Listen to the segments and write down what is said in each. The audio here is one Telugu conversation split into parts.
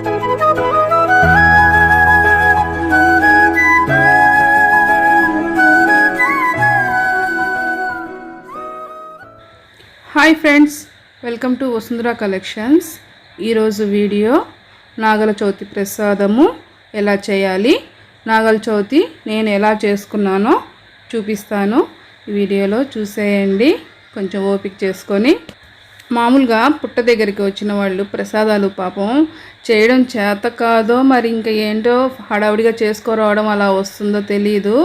Hi friends welcome to Vasundhara collections. ఈరోజు వీడియో నాగల చవితి ప్రసాదము ఎలా చేయాలి నాగల చవితి నేను ఎలా చేసుకున్నానో చూపిస్తాను. ఈ వీడియోలో చూసేయండి కొంచెం ఓపిక చేసుకొని. మామూలుగా పుట్ట దగ్గరికి వచ్చిన వాళ్ళు ప్రసాదాలు పాపం చేయడం చేత కాదో మరి ఇంకా ఏంటో హడావుడిగా చేసుకోరావడం అలా వస్తుందో తెలియదు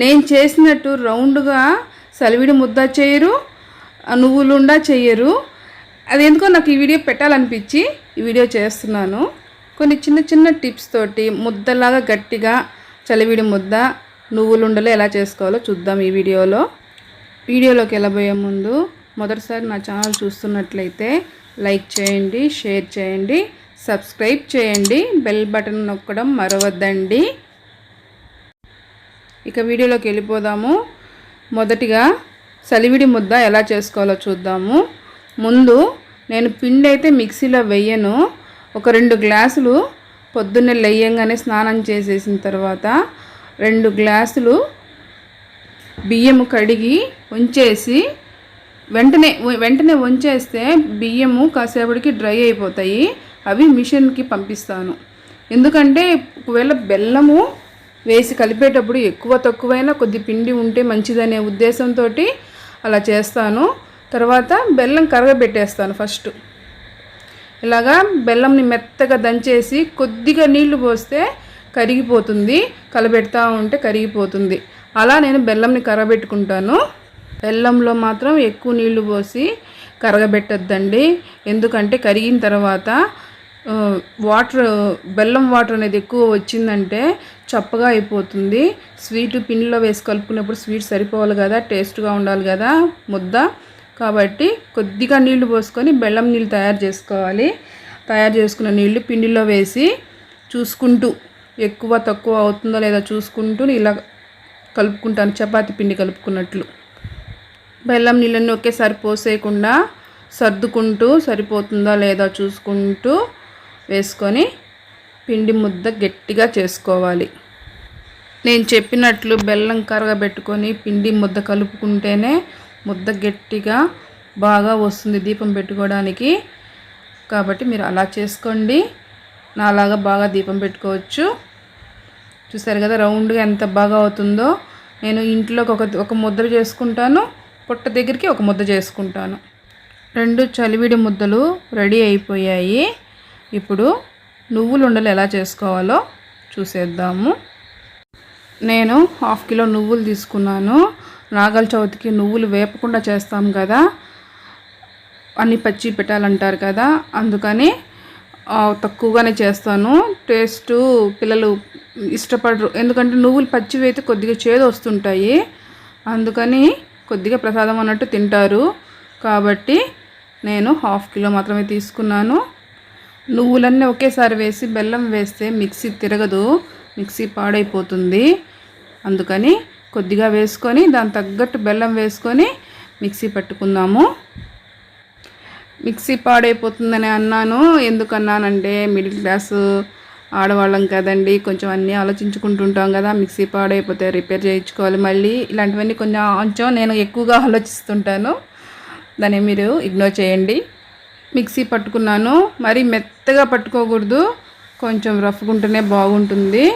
నేను చేసినట్టు రౌండ్గా సలివిడి ముద్ద చేయరు నువ్వులుండా చేయరు. అది ఎందుకో నాకు ఈ వీడియో పెట్టాలనిపించి ఈ వీడియో చేస్తున్నాను. కొన్ని చిన్న చిన్న టిప్స్ తోటి ముద్దలాగా గట్టిగా చలివిడి ముద్ద నువ్వులుండలు ఎలా చేసుకోవాలో చూద్దాం ఈ వీడియోలో. వీడియోలోకి వెళ్ళబోయే ముందు మొదటిసారి నా ఛానల్ చూస్తున్నట్లయితే లైక్ చేయండి షేర్ చేయండి సబ్స్క్రైబ్ చేయండి బెల్ బటన్ నొక్కడం మరవద్దండి. ఇక వీడియోలోకి వెళ్ళిపోదాము. మొదటిగా సలివిడి ముద్ద ఎలా చేసుకోవాలో చూద్దాము. ముందు నేను పిండి అయితే మిక్సీలో వెయ్యను ఒక రెండు గ్లాసులు పొద్దున్నే లెయ్యంగానే స్నానం చేసేసిన తర్వాత రెండు గ్లాసులు బియ్యము కడిగి ఉంచేసి వెంటనే వెంటనే వంచేస్తే బియ్యము కాసేపటికి డ్రై అయిపోతాయి. అవి మిషన్కి పంపిస్తాను. ఎందుకంటే ఒకవేళ బెల్లము వేసి కలిపేటప్పుడు ఎక్కువ తక్కువైనా కొద్ది పిండి ఉంటే మంచిదనే ఉద్దేశంతో అలా చేస్తాను. తర్వాత బెల్లం కరగబెట్టేస్తాను ఫస్ట్. ఇలాగా బెల్లంని మెత్తగా దంచేసి కొద్దిగా నీళ్ళు పోస్తే కరిగిపోతుంది. కలబెడతా ఉంటే కరిగిపోతుంది. అలా నేను బెల్లంని కరగబెట్టుకుంటాను బెల్లంలో మాత్రం ఎక్కువ నీళ్ళు పోసి కరగబెట్టద్దండి. ఎందుకంటే కరిగిన తర్వాత వాటర్ బెల్లం వాటర్ అనేది ఎక్కువ వచ్చిందంటే చప్పగా అయిపోతుంది. స్వీట్ పిండిలో వేసి కలుపుకున్నప్పుడు స్వీట్ సరిపోవాలి కదా టేస్ట్గా ఉండాలి కదా ముద్ద. కాబట్టి కొద్దిగా నీళ్ళు పోసుకొని బెల్లం నీళ్ళు తయారు చేసుకోవాలి. తయారు చేసుకున్న నీళ్ళు పిండిలో వేసి చూసుకుంటూ ఎక్కువ తక్కువ అవుతుందో లేదా చూసుకుంటూ ఇలా కలుపుకుంటాను చపాతి పిండి కలుపుకున్నట్లు. బెల్లం నీళ్ళని ఒకేసారి పోసేయకుండా సర్దుకుంటూ సరిపోతుందా లేదా చూసుకుంటూ వేసుకొని పిండి ముద్ద గట్టిగా చేసుకోవాలి. నేను చెప్పినట్లు బెల్లం కరగబెట్టుకొని పిండి ముద్ద కలుపుకుంటేనే ముద్ద గట్టిగా బాగా వస్తుంది దీపం పెట్టుకోవడానికి. కాబట్టి మీరు అలా చేసుకోండి. నాలాగా బాగా దీపం పెట్టుకోవచ్చు. చూసారు కదా రౌండ్గా ఎంత బాగా అవుతుందో. నేను ఇంట్లోకి ఒక ఒక ముద్ద చేసుకుంటాను. పొట్ట దగ్గరికి ఒక ముద్ద చేసుకుంటాను. రెండు చలివిడి ముద్దలు రెడీ అయిపోయాయి. ఇప్పుడు నువ్వులు ఉండలు ఎలా చేసుకోవాలో చూసేద్దాము. నేను హాఫ్ కిలో నువ్వులు తీసుకున్నాను. నాగల చవితికి నువ్వులు వేపకుండా చేస్తాం కదా. అన్ని పచ్చి పెట్టాలంటారు కదా. అందుకని తక్కువగానే చేస్తాను. టేస్ట్ పిల్లలు ఇష్టపడరు. ఎందుకంటే నువ్వులు పచ్చివి అయితే కొద్దిగా చేదు వస్తుంటాయి అందుకని కొద్దిగా ప్రసాదం అన్నట్టు తింటారు. కాబట్టి నేను హాఫ్ కిలో మాత్రమే తీసుకున్నాను. నువ్వులన్నీ ఒకేసారి వేసి బెల్లం వేస్తే మిక్సీ తిరగదు. మిక్సీ పాడైపోతుంది. అందుకని కొద్దిగా వేసుకొని దాని తగ్గట్టు బెల్లం వేసుకొని మిక్సీ పట్టుకుందాము. మిక్సీ పాడైపోతుందని అన్నాను. ఎందుకన్నానంటే మిడిల్ క్లాసు ఆడవాళ్ళం కదండి. కొంచెం అన్నీ ఆలోచించుకుంటుంటాం కదా. మిక్సీ పాడైపోతే రిపేర్ చేయించుకోవాలి. మళ్ళీ ఇలాంటివన్నీ కొంచెం కొంచెం నేను ఎక్కువగా ఆలోచిస్తుంటాను. దాన్ని మీరు ఇగ్నోర్ చేయండి. మిక్సీ పట్టుకున్నాను. మరి మెత్తగా పట్టుకోకూడదు. కొంచెం రఫ్గా ఉంటేనే బాగుంటుంది.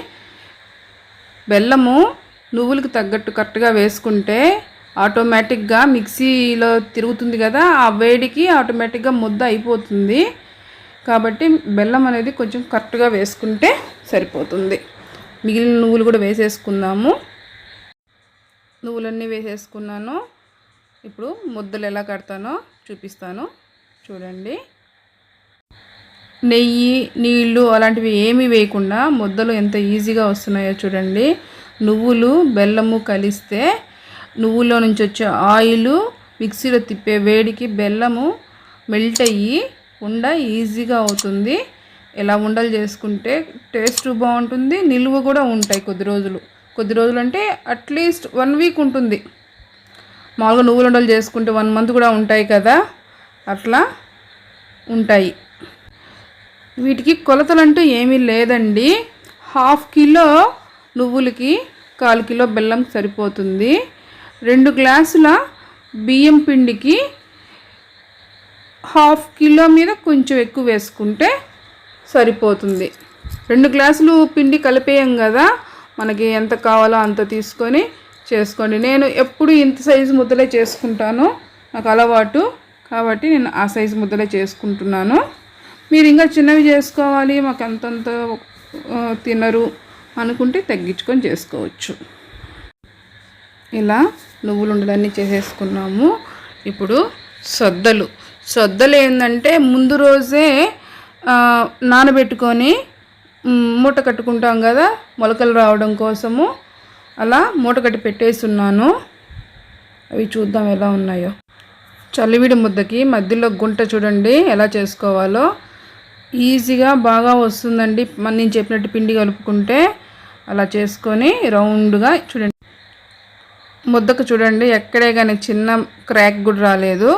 బెల్లము నువ్వులకు తగ్గట్టు కరెక్ట్గా వేసుకుంటే ఆటోమేటిక్గా మిక్సీలో తిరుగుతుంది కదా. ఆ వేడికి ఆటోమేటిక్గా ముద్ద అయిపోతుంది. కాబట్టి బెల్లం అనేది కొంచెం కరెక్ట్గా వేసుకుంటే సరిపోతుంది. మిగిలిన నువ్వులు కూడా వేసేసుకుందాము. నువ్వులన్నీ వేసేసుకున్నాను. ఇప్పుడు ముద్దలు ఎలా కడతానో చూపిస్తాను. చూడండి. నెయ్యి నీళ్ళు అలాంటివి ఏమీ వేయకుండా ముద్దలు ఎంత ఈజీగా వస్తున్నాయో చూడండి. నువ్వులు బెల్లము కలిస్తే నువ్వులో నుంచి వచ్చే ఆయిల్ మిక్సీలో తిప్పే వేడికి బెల్లము మెల్ట్ అయ్యి ఉండ ఈజీగా అవుతుంది. ఇలా ఉండలు చేసుకుంటే టేస్ట్ బాగుంటుంది నిలువ కూడా ఉంటాయి కొద్ది రోజులు. కొద్ది రోజులు అంటే అట్లీస్ట్ వన్ వీక్ ఉంటుంది. మామూలుగా నువ్వుల ఉండలు చేసుకుంటే వన్ మంత్ కూడా ఉంటాయి కదా? అట్లా ఉంటాయి. వీటికి కొలతలంటూ ఏమీ లేదండి. హాఫ్ కిలో నువ్వులకి కాలు కిలో బెల్లం సరిపోతుంది. రెండు గ్లాసుల బియ్యం పిండికి హాఫ్ కిలో మీద కొంచెం ఎక్కువ వేసుకుంటే సరిపోతుంది. రెండు గ్లాసులు పిండి కలిపేయం కదా మనకి ఎంత కావాలో అంత తీసుకొని చేసుకోండి. నేను ఎప్పుడు ఇంత సైజు ముద్దలే చేసుకుంటాను నాకు అలవాటు. కాబట్టి నేను ఆ సైజు ముద్దలే చేసుకుంటున్నాను. మీరు ఇంకా చిన్నవి చేసుకోవాలి మాకు అంతంత తినరు అనుకుంటే తగ్గించుకొని చేసుకోవచ్చు. ఇలా నువ్వులు ఉండలన్నీ చేసేసుకున్నాము. ఇప్పుడు సొద్దలు. శ్రద్ధలు ఏంటంటే ముందు రోజే నానబెట్టుకొని మూట కట్టుకుంటాం కదా మొలకలు రావడం కోసము. అలా మూట కట్టి పెట్టేస్తున్నాను. అవి చూద్దాం ఎలా ఉన్నాయో. చలివిడి ముద్దకి మధ్యలో గుంట చూడండి ఎలా చేసుకోవాలో. ఈజీగా బాగా వస్తుందండి. మన నేను చెప్పినట్టు పిండి కలుపుకుంటే అలా చేసుకొని రౌండ్గా చూడండి. ముద్దకు చూడండి ఎక్కడే కానీ చిన్న క్రాక్ కూడా రాలేదు.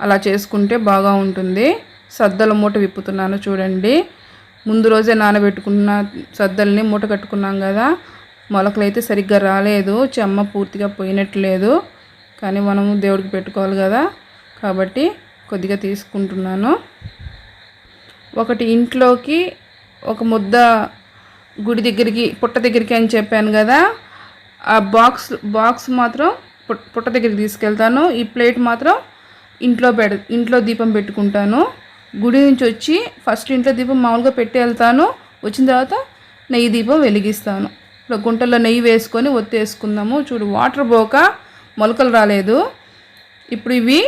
అలా చేసుకుంటే బాగా ఉంటుంది. సద్దల మూట విప్పుతున్నాను చూడండి. ముందు రోజే నానబెట్టుకున్న సద్దల్ని మూట కట్టుకున్నాం కదా. మొలకలు అయితే సరిగ్గా రాలేదు. చెమ్మ పూర్తిగా పోయినట్లేదు. కానీ మనము దేవుడికి పెట్టుకోవాలి కదా. కాబట్టి కొద్దిగా తీసుకుంటున్నాను. ఒకటి ఇంట్లోకి ఒక ముద్ద గుడి దగ్గరికి పుట్ట దగ్గరికి అని చెప్పాను కదా. ఆ బాక్స్ బాక్స్ మాత్రం పుట్- పుట్ట దగ్గరికి తీసుకెళ్తాను. ఈ ప్లేట్ మాత్రం ఇంట్లో పెడ ఇంట్లో దీపం పెట్టుకుంటాను. గుడి నుంచి వచ్చి ఫస్ట్ ఇంట్లో దీపం మామూలుగా పెట్టి వెళ్తాను. వచ్చిన తర్వాత నెయ్యి దీపం వెలిగిస్తాను. ఇప్పుడు గుంటల్లో నెయ్యి వేసుకొని ఒత్తేసుకుందాము. చూడు వాటర్ పోక మొలకలు రాలేదు. ఇప్పుడు ఇవి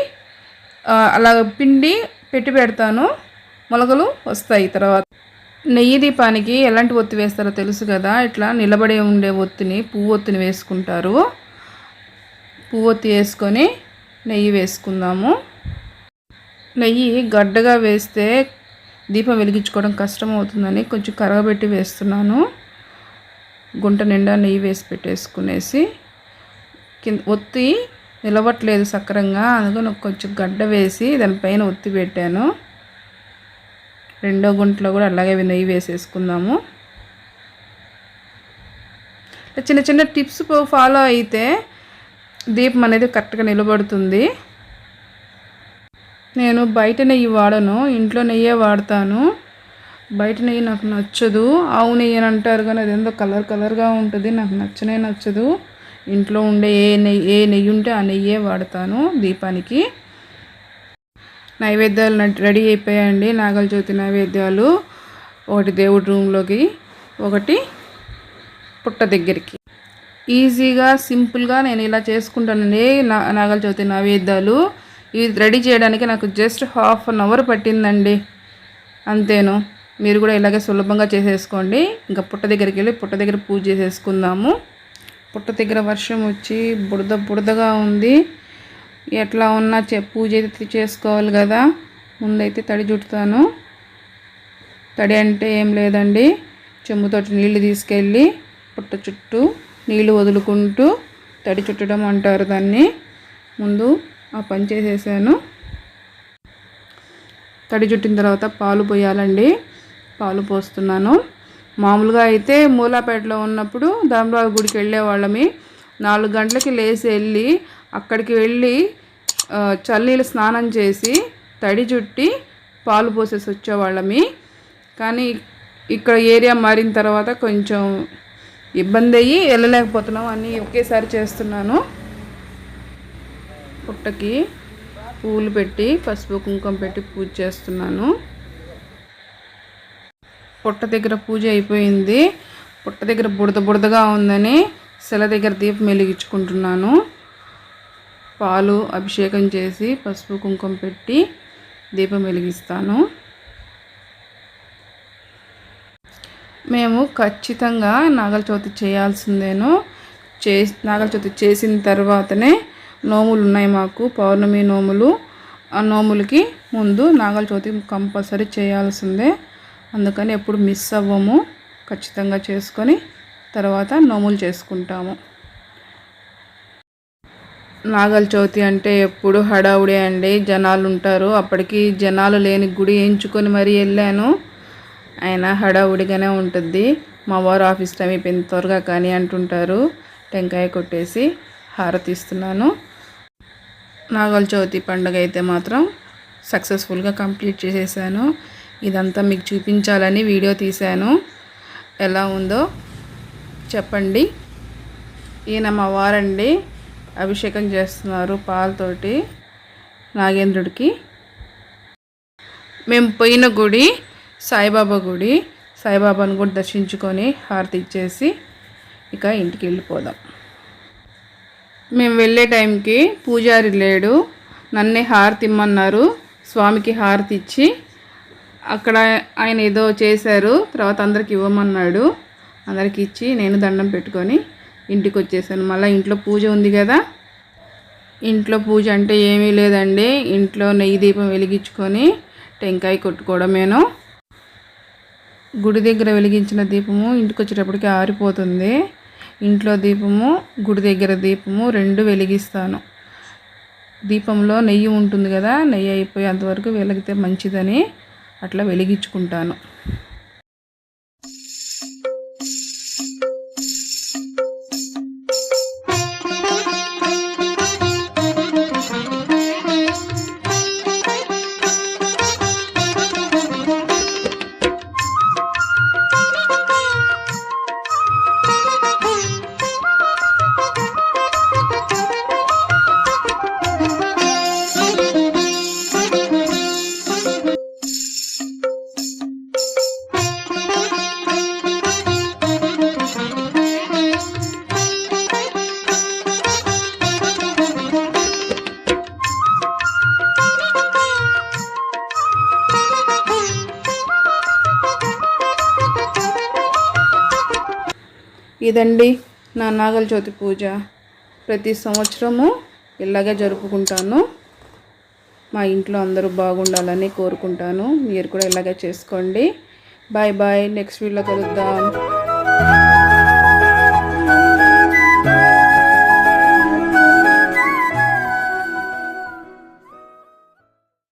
అలా పిండి పెట్టి పెడతాను. మొలకలు వస్తాయి తర్వాత. నెయ్యి దీపానికి ఎలాంటి ఒత్తి వేస్తారో తెలుసు కదా. ఇట్లా నిలబడి ఉండే ఒత్తిని పువ్వు ఒత్తిని వేసుకుంటారు. పువ్వు ఒత్తి వేసుకొని నెయ్యి వేసుకుందాము. నెయ్యి గడ్డగా వేస్తే దీపం వెలిగించుకోవడం కష్టం అవుతుందని కొంచెం కరగబెట్టి వేస్తున్నాను. గుంట నిండా నెయ్యి వేసి పెట్టేసుకునేసి కింద ఒత్తి నిలవట్లేదు సక్రంగా అందుకని కొంచెం గడ్డ వేసి దానిపైన ఒత్తి పెట్టాను. రెండో గుంటలో కూడా అలాగే నెయ్యి వేసేసుకుందాము. చిన్న చిన్న టిప్స్ ఫాలో అయితే దీపం అనేది కరెక్ట్గా నిలబడుతుంది. నేను బయట నెయ్యి వాడను ఇంట్లో నెయ్యే వాడతాను. బయట నెయ్యి నాకు నచ్చదు. ఆవు నెయ్యి అని అంటారు కానీ అది ఎంతో కలర్ కలర్గా ఉంటుంది. నాకు నచ్చనే నచ్చదు. ఇంట్లో ఉండే ఏ నెయ్యి ఏ నెయ్యి ఉంటే ఆ నెయ్యే వాడతాను దీపానికి. నైవేద్యాలు రెడీ అయిపోయాయండి. నాగల జ్యోతి నైవేద్యాలు. ఒకటి దేవుడి రూమ్లోకి ఒకటి పుట్ట దగ్గరికి. ఈజీగా సింపుల్గా నేను ఇలా చేసుకుంటానండి. నా నాగల చవితి నైవేద్యాలు. ఇవి రెడీ చేయడానికి నాకు జస్ట్ హాఫ్ అన్ అవర్ పట్టిందండి. అంతేను. మీరు కూడా ఇలాగే సులభంగా చేసేసుకోండి. ఇంకా పుట్ట దగ్గరికి వెళ్ళి పుట్ట దగ్గర పూజ చేసేసుకుందాము. పుట్ట దగ్గర వర్షం వచ్చి బుడద బుడదగా ఉంది. ఎట్లా ఉన్నా చే పూజ అయితే చేసుకోవాలి కదా. ముందైతే తడి చుట్టుతాను. తడి అంటే ఏం లేదండి. చెంబుతోటి నీళ్ళు తీసుకెళ్ళి పుట్ట చుట్టూ నీళ్ళు వదులుకుంటూ తడి చుట్టడం అంటారు దాన్ని. ముందు ఆ పని చేసేసాను. తడి చుట్టిన తర్వాత పాలు పోయాలండి. పాలు పోస్తున్నాను. మామూలుగా అయితే మూలాపేటలో ఉన్నప్పుడు ధర్మరాజు గుడికి వెళ్ళేవాళ్ళమి నాలుగు గంటలకి లేచి వెళ్ళి అక్కడికి వెళ్ళి చల్లీలు స్నానం చేసి తడి చుట్టి పాలు పోసేసి వచ్చేవాళ్ళమి. కానీ ఇక్కడ ఏరియా మారిన తర్వాత కొంచెం ఇబ్బంది అయ్యి వెళ్ళలేకపోతున్నాం. అన్నీ ఒకేసారి చేస్తున్నాను. పుట్టకి పూలు పెట్టి పసుపు కుంకుమ పెట్టి పూజ చేస్తున్నాను. పుట్ట దగ్గర పూజ అయిపోయింది. పుట్ట దగ్గర బుడద బుడదగా ఉందని శిల దగ్గర దీపం వెలిగించుకుంటున్నాను. పాలు అభిషేకం చేసి పసుపు కుంకుమ పెట్టి దీపం వెలిగిస్తాను. మేము ఖచ్చితంగా నాగల చవితి చేయాల్సిందేను చే నాగల చవితి చేసిన తర్వాతనే నోములు ఉన్నాయి మాకు పౌర్ణమి నోములు. ఆ నోములకి ముందు నాగల చవితి కంపల్సరీ చేయాల్సిందే. అందుకని ఎప్పుడు మిస్ అవ్వము. ఖచ్చితంగా చేసుకొని తర్వాత నోములు చేసుకుంటాము. నాగల చవితి అంటే ఎప్పుడు హడావుడే అండి. జనాలు ఉంటారు అప్పటికి జనాలు లేని గుడి ఎంచుకొని మరీ వెళ్ళాను. ఆయన హడావుడిగానే ఉంటుంది మా వారు ఆఫీస్ టైం అయిపోయింది. త్వరగా కానీ అంటుంటారు. టెంకాయ కొట్టేసి హారతి ఇస్తున్నాను. నాగల చవితి పండుగ అయితే మాత్రం సక్సెస్ఫుల్గా కంప్లీట్ చేసేసాను. ఇదంతా మీకు చూపించాలని వీడియో తీశాను. ఎలా ఉందో చెప్పండి. ఈయన మా వారండి. అభిషేకం చేస్తున్నారు పాలతోటి నాగేంద్రుడికి. మేము పోయిన గుడి సాయిబాబా గుడి సాయిబాబాను కూడా దర్శించుకొని హారతి ఇచ్చేసి ఇక ఇంటికి వెళ్ళిపోదాం. మేము వెళ్ళే టైంకి పూజారి లేడు నన్నే హారతి ఇమ్మన్నారు స్వామికి హారతి ఇచ్చి అక్కడ ఆయన ఏదో చేశారు తర్వాత అందరికి ఇవ్వమన్నాడు అందరికి ఇచ్చి నేను దండం పెట్టుకొని ఇంటికి వచ్చేసాను. మళ్ళీ ఇంట్లో పూజ ఉంది కదా ఇంట్లో పూజ అంటే ఏమీ లేదండి. ఇంట్లో నెయ్యి దీపం వెలిగించుకొని టెంకాయ కొట్టుకోవడమేను గుడి దగ్గర వెలిగించిన దీపము ఇంటికి వచ్చేటప్పటికి ఆరిపోతుంది. ఇంట్లో దీపము గుడి దగ్గర దీపము రెండు వెలిగిస్తాను. దీపంలో నెయ్యి ఉంటుంది కదా నెయ్యి అయిపోయేంతవరకు వెలిగితే మంచిదని అట్లా వెలిగించుకుంటాను. ఇదండి నా నాగల జ్యోతి పూజ. ప్రతి సంవత్సరము ఇలాగే జరుపుకుంటాను. మా ఇంట్లో అందరూ బాగుండాలని కోరుకుంటాను. మీరు కూడా ఇలాగే చేసుకోండి. బాయ్ బాయ్ నెక్స్ట్ వీడియోలో కలుద్దాం.